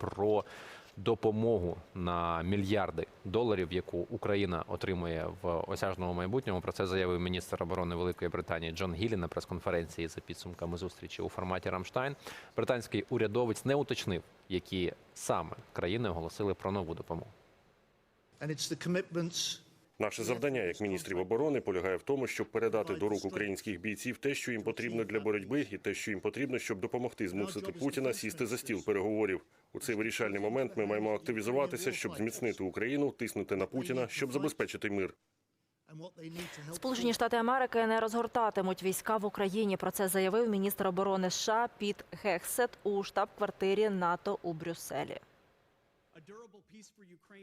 про допомогу на мільярди доларів, яку Україна отримує в осяжному майбутньому. Про це заявив міністр оборони Великої Британії Джон Гіллі на прес-конференції за підсумками зустрічі у форматі Рамштайн. Британський урядовець не уточнив, які саме країни оголосили про нову допомогу. And it's the commitments Наше завдання як міністрів оборони полягає в тому, щоб передати до рук українських бійців те, що їм потрібно для боротьби, і те, що їм потрібно, щоб допомогти змусити Путіна сісти за стіл переговорів. У цей вирішальний момент ми маємо активізуватися, щоб зміцнити Україну, тиснути на Путіна, щоб забезпечити мир. Сполучені Штати Америки не розгортатимуть війська в Україні. Про це заявив міністр оборони США Піт Гексет у штаб-квартирі НАТО у Брюсселі.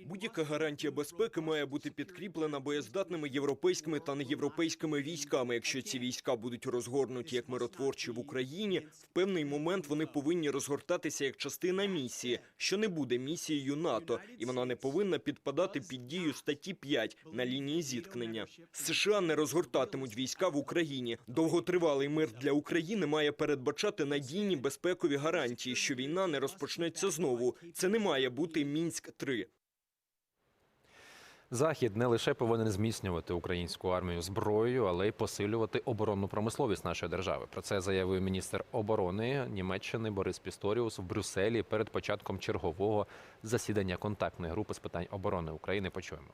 Будь-яка гарантія безпеки має бути підкріплена боєздатними європейськими та неєвропейськими військами. Якщо ці війська будуть розгорнуті як миротворчі в Україні, в певний момент вони повинні розгортатися як частина місії, що не буде місією НАТО, і вона не повинна підпадати під дію статті 5 на лінії зіткнення. США не розгортатимуть війська в Україні. Довготривалий мир для України має передбачати надійні безпекові гарантії, що війна не розпочнеться знову. Це не має бути мінськ 3 Захід не лише повинен зміцнювати українську армію зброєю, але й посилювати оборонну промисловість нашої держави. Про це заявив міністр оборони Німеччини Борис Пісторіус в Брюсселі перед початком чергового засідання контактної групи з питань оборони України. Почуємо.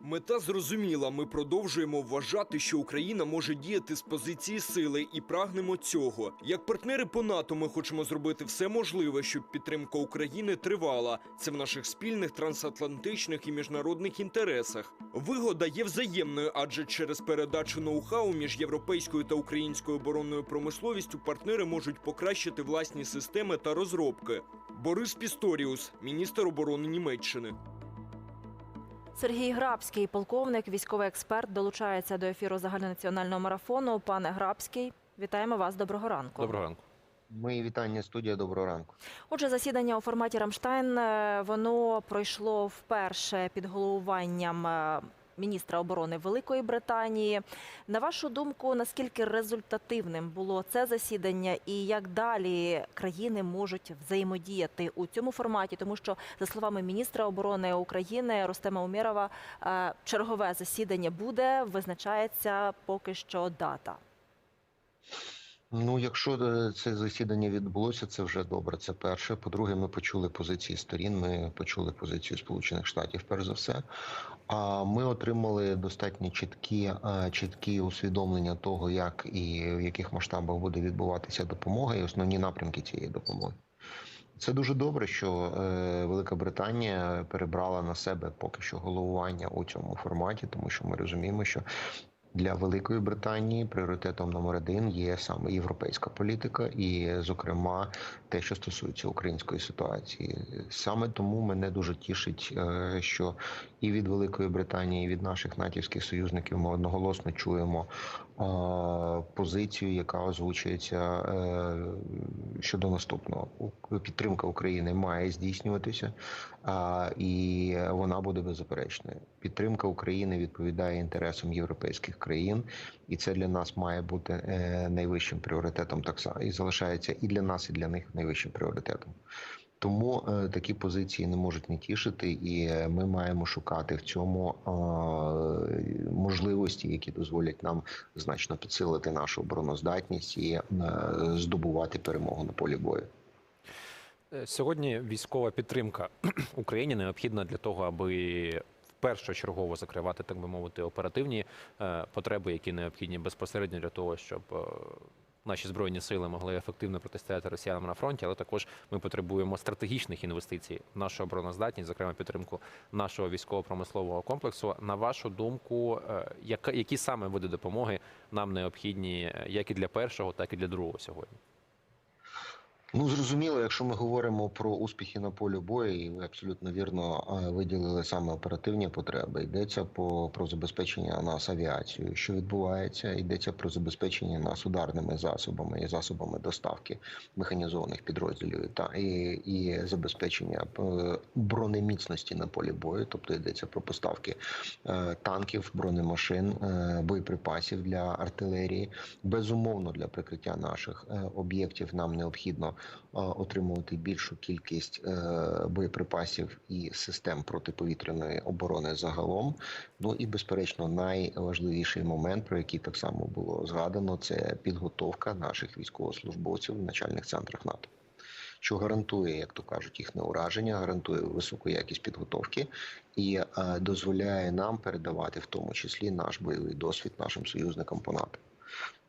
Мета зрозуміла. Ми продовжуємо вважати, що Україна може діяти з позиції сили і прагнемо цього. Як партнери по НАТО, ми хочемо зробити все можливе, щоб підтримка України тривала. Це в наших спільних трансатлантичних і міжнародних інтересах. Вигода є взаємною, адже через передачу ноу-хау між європейською та українською оборонною промисловістю партнери можуть покращити власні системи та розробки. Борис Пісторіус, міністр оборони Німеччини. Сергій Грабський, полковник, військовий експерт, долучається до ефіру загальнонаціонального марафону. Пане Грабський, вітаємо вас. Доброго ранку. Доброго ранку. Мої вітання студія. Доброго ранку. Отже, засідання у форматі Рамштайн е, воно пройшло вперше під головуванням е, міністра оборони Великої Британії. На вашу думку, наскільки результативним було це засідання, і як далі країни можуть взаємодіяти у цьому форматі? Тому що, за словами міністра оборони України Рустема Умєрова, е, чергове засідання буде, визначається поки що дата. Ну, якщо е, це засідання відбулося, це вже добре. Це перше. По-друге, ми почули позиції сторін. Ми почули позицію Сполучених Штатів, перш за все. А ми отримали достатньо чіткі, е, чіткі усвідомлення того, як і в яких масштабах буде відбуватися допомога, і основні напрямки цієї допомоги. Це дуже добре, що е, Велика Британія перебрала на себе поки що головування у цьому форматі, тому що ми розуміємо, що для Великої Британії пріоритетом номер один є саме європейська політика, і, зокрема, те, що стосується української ситуації. Саме тому мене дуже тішить, е, що і від Великої Британії, і від наших натівських союзників ми одноголосно чуємо позицію, яка озвучується е, щодо наступного. Підтримка України має здійснюватися, і вона буде беззаперечною. Підтримка України відповідає інтересам європейських країн, і це для нас має бути е, найвищим пріоритетом. Так само і залишається і для нас, і для них найвищим пріоритетом. Тому е, такі позиції не можуть не тішити, і ми маємо шукати в цьому е, можливості, які дозволять нам значно підсилити нашу обороноздатність і е, здобувати перемогу на полі бою. Сьогодні військова підтримка Україні необхідна для того, аби першочергово закривати, так би мовити, оперативні потреби, які необхідні безпосередньо для того, щоб наші збройні сили могли ефективно протистояти росіянам на фронті, але також ми потребуємо стратегічних інвестицій в нашу обороноздатність, зокрема підтримку нашого військово-промислового комплексу. На вашу думку, е, які саме види допомоги нам необхідні, е, як і для першого, так і для другого сьогодні? Ну зрозуміло, якщо ми говоримо про успіхи на полі бою, і ви абсолютно вірно виділили саме оперативні потреби. Йдеться по про забезпечення нас авіацією. Що відбувається? Йдеться про забезпечення нас ударними засобами і засобами доставки механізованих підрозділів та і, і забезпечення е, бронеміцності на полі бою, тобто йдеться про поставки е, танків, бронемашин, е, боєприпасів для артилерії. Безумовно, для прикриття наших об'єктів нам необхідно отримувати більшу кількість е, боєприпасів і систем протиповітряної оборони загалом. Ну і безперечно, найважливіший момент, про який так само було згадано, це підготовка наших військовослужбовців в начальних центрах НАТО. Що гарантує, як то кажуть, їхнє ураження, гарантує високу якість підготовки і е, дозволяє нам передавати в тому числі наш бойовий досвід нашим союзникам по НАТО.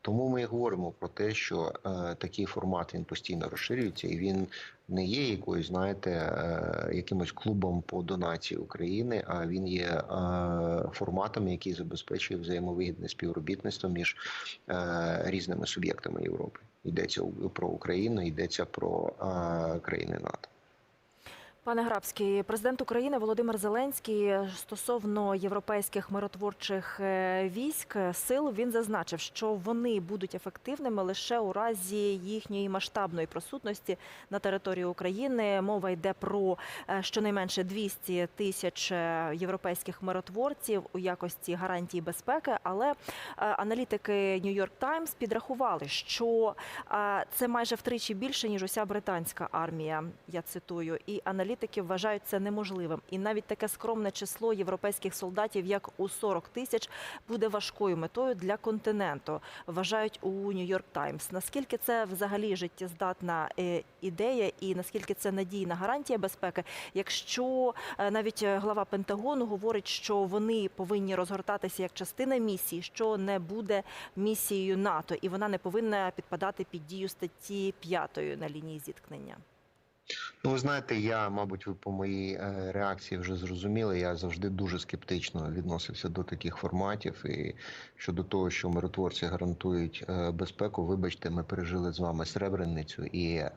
Тому ми говоримо про те, що е, такий формат він постійно розширюється, і він не є якоюсь, знаєте, е, якимось клубом по донації України, а він є е, форматом, який забезпечує взаємовигідне співробітництво між е, різними суб'єктами Європи. Йдеться про Україну, йдеться про е, країни НАТО. Пане Грабський, президент України Володимир Зеленський стосовно європейських миротворчих е, військ е, сил він зазначив, що вони будуть ефективними лише у разі їхньої масштабної присутності на території України. Мова йде про е, щонайменше 200 тисяч європейських миротворців у якості гарантії безпеки. Але аналітики New York Times підрахували, що це майже втричі більше ніж уся британська армія. Я цитую, і аналітики вважають це неможливим. І навіть таке скромне число європейських солдатів, як у 40 тисяч, буде важкою метою для континенту. Вважають у York Times. Наскільки це взагалі життєздатна е, ідея, і наскільки це надійна гарантія безпеки, якщо е, навіть е, глава Пентагону говорить, що вони повинні розгортатися як частина місії, що не буде місією НАТО, і вона не повинна підпадати під дію статті 5 на лінії зіткнення. Ну, ви знаєте, я, мабуть, ви по моїй е, реакції вже зрозуміли. Я завжди дуже скептично відносився до таких форматів. І щодо того, що миротворці гарантують е, безпеку, вибачте, ми пережили з вами Сребреницю, і е,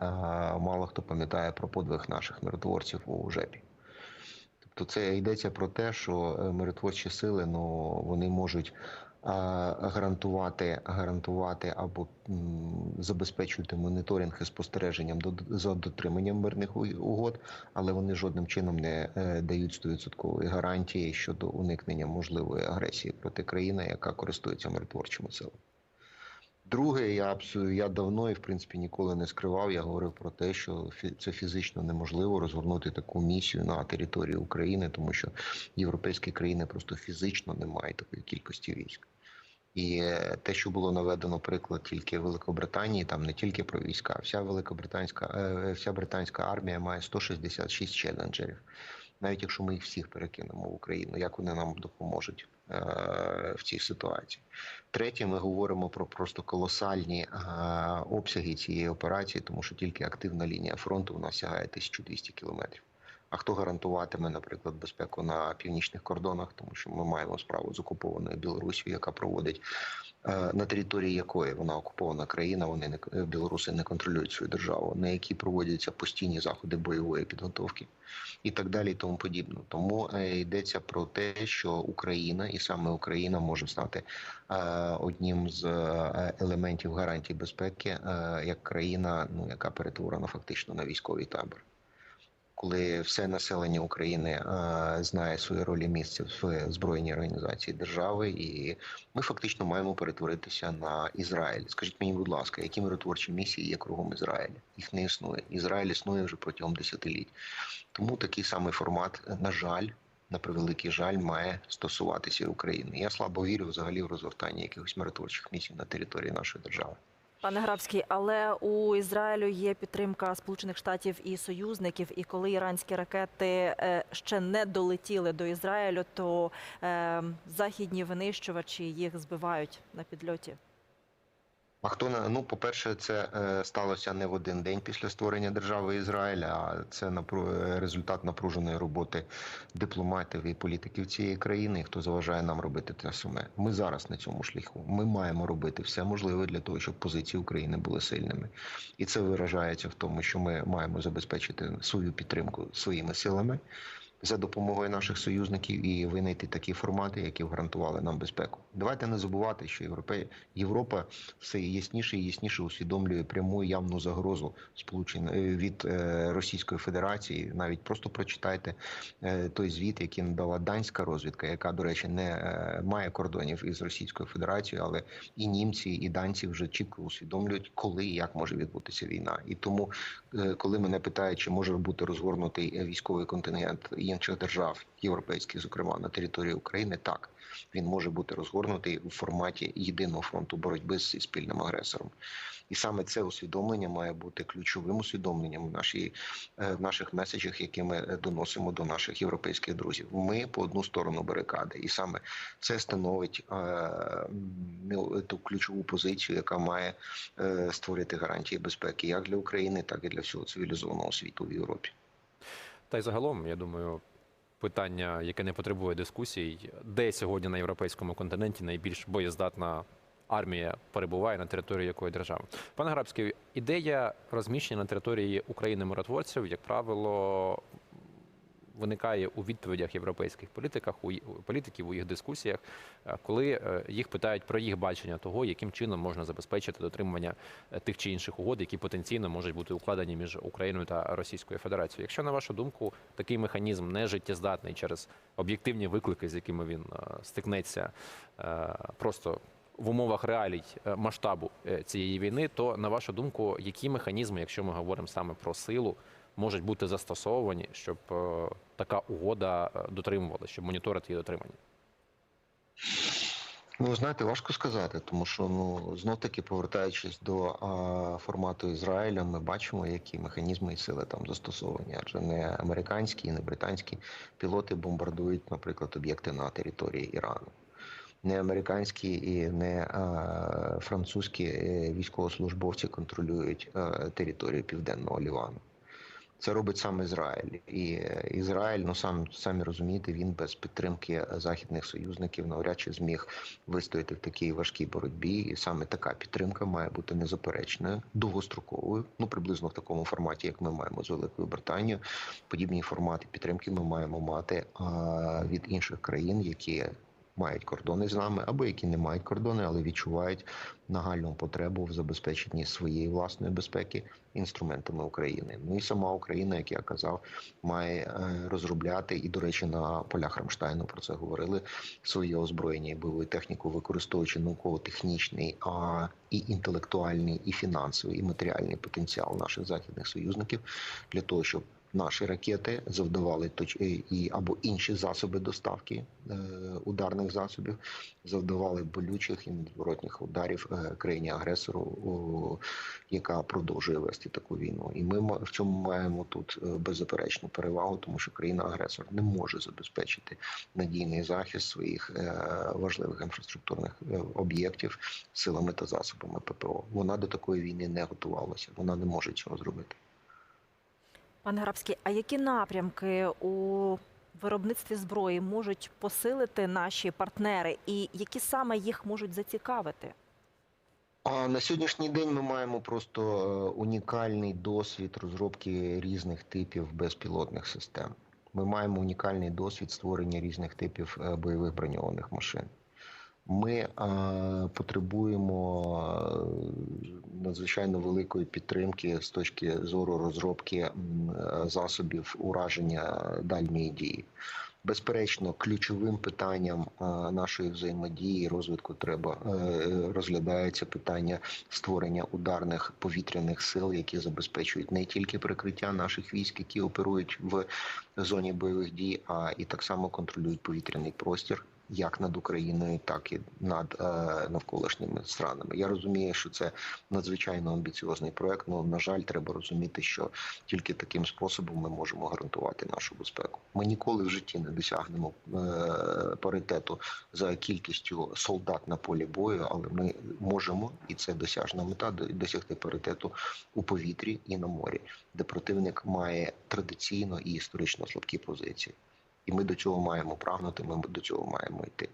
мало хто пам'ятає про подвиг наших миротворців у ЖЕПі. Тобто це йдеться про те, що миротворчі сили ну вони можуть гарантувати, гарантувати або забезпечувати моніторинг і спостереженням за дотриманням мирних угод, але вони жодним чином не е, дають 100% гарантії щодо уникнення можливої агресії проти країни, яка користується миротворчими силами. Друге, я я давно і в принципі ніколи не скривав. Я говорив про те, що це фізично неможливо розгорнути таку місію на території України, тому що європейські країни просто фізично не мають такої кількості військ. І те, що було наведено приклад тільки Великобританії, там не тільки про війська, вся великобританська, е, вся британська армія має 166 челенджерів. Навіть якщо ми їх всіх перекинемо в Україну, як вони нам допоможуть е, в цій ситуації? Третє, ми говоримо про просто колосальні е, обсяги цієї операції, тому що тільки активна лінія фронту у нас сягає 1200 кілометрів. А хто гарантуватиме, наприклад, безпеку на північних кордонах, тому що ми маємо справу з окупованою Білорусією, яка проводить е, на території якої вона окупована країна, вони не е, білоруси не контролюють свою державу, на якій проводяться постійні заходи бойової підготовки і так далі, і тому подібне. Тому е, йдеться про те, що Україна і саме Україна може стати одним з елементів гарантій безпеки як країна, ну яка перетворена фактично на військовий табор. Коли все населення України е, знає свої ролі місце в збройній організації держави, і ми фактично маємо перетворитися на Ізраїль. Скажіть мені, будь ласка, які миротворчі місії є кругом Ізраїля? Їх не існує. Ізраїль існує вже протягом десятиліть. Тому такий самий формат, на жаль, на превеликий жаль, має стосуватися України. Я слабо вірю взагалі в розгортання якихось миротворчих місій на території нашої держави. Пане Грабський, але у Ізраїлю є підтримка Сполучених Штатів і союзників. І коли іранські ракети е, ще не долетіли до Ізраїлю, то е, західні винищувачі їх збивають на підльоті. А хто на ну, по-перше, це е, сталося не в один день після створення держави Ізраїля, а це е, результат напруженої роботи дипломатів і політиків цієї країни. Хто заважає нам робити те саме? Ми зараз на цьому шляху. Ми маємо робити все можливе для того, щоб позиції України були сильними, і це виражається в тому, що ми маємо забезпечити свою підтримку своїми силами. За допомогою наших союзників і винайти такі формати, які гарантували нам безпеку. Давайте не забувати, що Європе... Європа все ясніше і ясніше усвідомлює пряму і явну загрозу сполучень е, від е, Російської Федерації. Навіть просто прочитайте е, той звіт, який надала данська розвідка, яка, до речі, не має кордонів із Російською Федерацією, але і німці, і данці вже чітко усвідомлюють, коли і як може відбутися війна. І тому, коли мене питають, чи може бути розгорнутий військовий контингент інших держав, європейських, зокрема на території України, так він може бути розгорнутий у форматі єдиного фронту боротьби з спільним агресором. І саме це усвідомлення має бути ключовим усвідомленням в нашій е, в наших меседжах, які ми е, доносимо до наших європейських друзів. Ми по одну сторону барикади, і саме це становить е, ту ключову позицію, яка має е, створити гарантії безпеки як для України, так і для всього цивілізованого світу в Європі. Та й загалом, я думаю, питання, яке не потребує дискусій, де сьогодні на європейському континенті найбільш боєздатна армія перебуває на території якої держави. Пане Грабський, ідея розміщення на території України миротворців, як правило, виникає у відповідях європейських політиках, у політиків у їх дискусіях, е, коли е, їх питають про їх бачення того, яким чином можна забезпечити дотримання е, тих чи інших угод, які потенційно можуть бути укладені між Україною та Російською Федерацією. Якщо на вашу думку такий механізм не життєздатний через об'єктивні виклики, з якими він стикнеться просто. В умовах реалій масштабу цієї війни, то на вашу думку, які механізми, якщо ми говоримо саме про силу, можуть бути застосовані, щоб е, така угода е, дотримувалася, щоб моніторити її дотримання? Ну, знаєте, важко сказати, тому що ну знов таки повертаючись до а, формату Ізраїля, ми бачимо, які механізми і сили там застосовані, адже не американські, не британські пілоти бомбардують, наприклад, об'єкти на території Ірану. Не американські і не а, французькі е, військовослужбовці контролюють е, територію південного Лівану. Це робить сам Ізраїль, і е, Ізраїль, ну сам самі розумієте, він без підтримки західних союзників навряд чи зміг вистояти в такій важкій боротьбі. І саме така підтримка має бути незаперечною, довгостроковою. Ну приблизно в такому форматі, як ми маємо з Великою Британією. Подібні формати підтримки ми маємо мати від інших країн, які мають кордони з нами, або які не мають кордони, але відчувають нагальну потребу в забезпеченні своєї власної безпеки інструментами України. Ну і сама Україна, як я казав, має е, розробляти і, до речі, на полях Рамштайну про це говорили своє озброєння і бойову техніку, використовуючи науково-технічний, а і інтелектуальний, і фінансовий, і матеріальний потенціал наших західних союзників для того, щоб Наші ракети завдавали точ і або інші засоби доставки е, ударних засобів, завдавали болючих і невідворотних ударів е, країні агресору, яка продовжує вести таку війну. І ми в цьому маємо тут е, беззаперечну перевагу, тому що країна-агресор не може забезпечити надійний захист своїх е, важливих інфраструктурних е, об'єктів силами та засобами ППО. Вона до такої війни не готувалася. Вона не може цього зробити. Пане Грабський, а які напрямки у виробництві зброї можуть посилити наші партнери, і які саме їх можуть зацікавити? А на сьогоднішній день ми маємо просто е, унікальний досвід розробки різних типів безпілотних систем. Ми маємо унікальний досвід створення різних типів е, бойових броньованих машин. Ми е, потребуємо е, надзвичайно великої підтримки з точки зору розробки засобів ураження дальньої дії. Безперечно, ключовим питанням е, нашої взаємодії розвитку треба розглядається питання створення ударних повітряних сил, які забезпечують не тільки прикриття наших військ, які оперують в зоні бойових дій, а і так само контролюють повітряний простір. Як над Україною, так і над е, навколишніми странами. Я розумію, що це надзвичайно амбіціозний проект. але, на жаль, треба розуміти, що тільки таким способом ми можемо гарантувати нашу безпеку. Ми ніколи в житті не досягнемо е, паритету за кількістю солдат на полі бою, але ми можемо, і це досяжна мета, досягти паритету у повітрі і на морі, де противник має традиційно і історично слабкі позиції. І ми до цього маємо прагнути. Ми до цього маємо йти.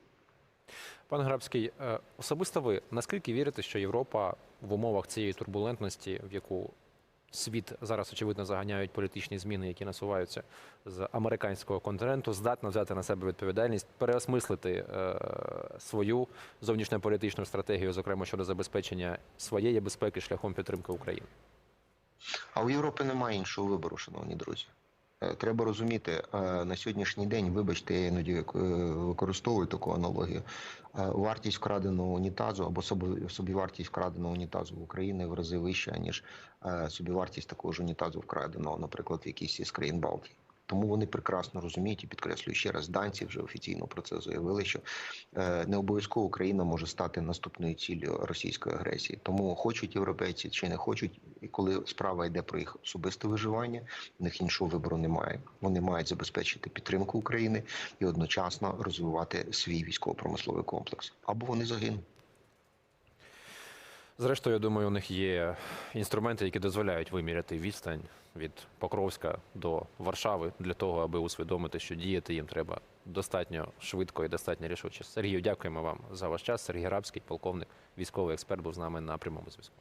Пане Грабський, е, особисто ви наскільки вірите, що Європа в умовах цієї турбулентності, в яку світ зараз очевидно заганяють політичні зміни, які насуваються з американського континенту, здатна взяти на себе відповідальність, переосмислити е, свою зовнішньополітичну стратегію, зокрема щодо забезпечення своєї безпеки шляхом підтримки України. А у Європи немає іншого вибору, шановні друзі. Е, Треба розуміти, е, на сьогоднішній день, вибачте, я іноді е, використовую таку аналогію. Вартість вкраденого унітазу або собівартість вкраденого унітазу в Україні в рази вища, ніж собівартість такого ж унітазу вкраденого, наприклад, в якійсь із країн Балтії. Тому вони прекрасно розуміють і підкреслюю ще раз, данці вже офіційно про це заявили, що е, не обов'язково Україна може стати наступною ціллю російської агресії. Тому хочуть європейці чи не хочуть, і коли справа йде про їх особисте виживання, в них іншого вибору немає. Вони мають забезпечити підтримку України і одночасно розвивати свій військово-промисловий комплекс. Або вони загинуть. Зрештою, я думаю, у них є інструменти, які дозволяють виміряти відстань від Покровська до Варшави для того, аби усвідомити, що діяти їм треба достатньо швидко і достатньо рішуче. Сергію, дякуємо вам за ваш час. Сергій Рабський, полковник, військовий експерт, був з нами на прямому зв'язку.